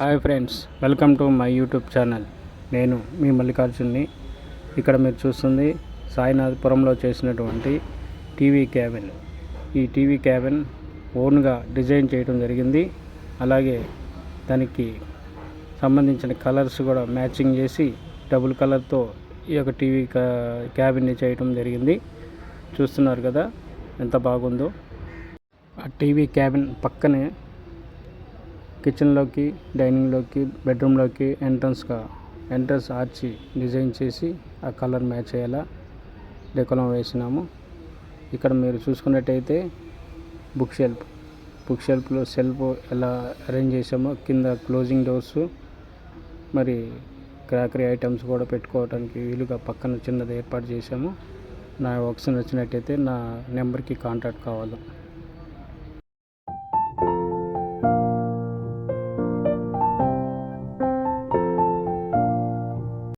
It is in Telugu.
Hi friends welcome to my YouTube channel. నేను మీ మల్లికార్జున్ని. ఇక్కడ మీరు చూస్తుంది సాయినాథపురంలో చేసినటువంటి టీవీ క్యాబిన్. ఈ టీవీ క్యాబిన్ ఓన్గా డిజైన్ చేయడం జరిగింది. అలాగే దానికి సంబంధించిన కలర్స్ కూడా మ్యాచింగ్ చేసి డబుల్ కలర్తో ఈ యొక్క టీవీ క్యాబిన్ని చేయడం జరిగింది. చూస్తున్నారు కదా ఎంత బాగుందో. ఆ టీవీ క్యాబిన్ పక్కనే కిచెన్లోకి డైనింగ్లోకి బెడ్రూమ్లోకి ఎంట్రన్స్గా ఎంట్రన్స్ ఆర్చి డిజైన్ చేసి ఆ కలర్ మ్యాచ్ అయ్యేలా డెకోలం వేసినాము. ఇక్కడ మీరు చూసుకున్నట్టయితే బుక్ షెల్ఫ్. బుక్ షెల్ఫ్లో సెల్ఫ్ ఎలా అరేంజ్ చేసామో కింద క్లోజింగ్ డోర్స్ మరి క్రాకరీ ఐటమ్స్ కూడా పెట్టుకోవడానికి వీలుగా పక్కన చిన్నది ఏర్పాటు చేశాము. నా వర్క్స్ నచ్చినట్టయితే నా నెంబర్కి కాంటాక్ట్ కావాలి.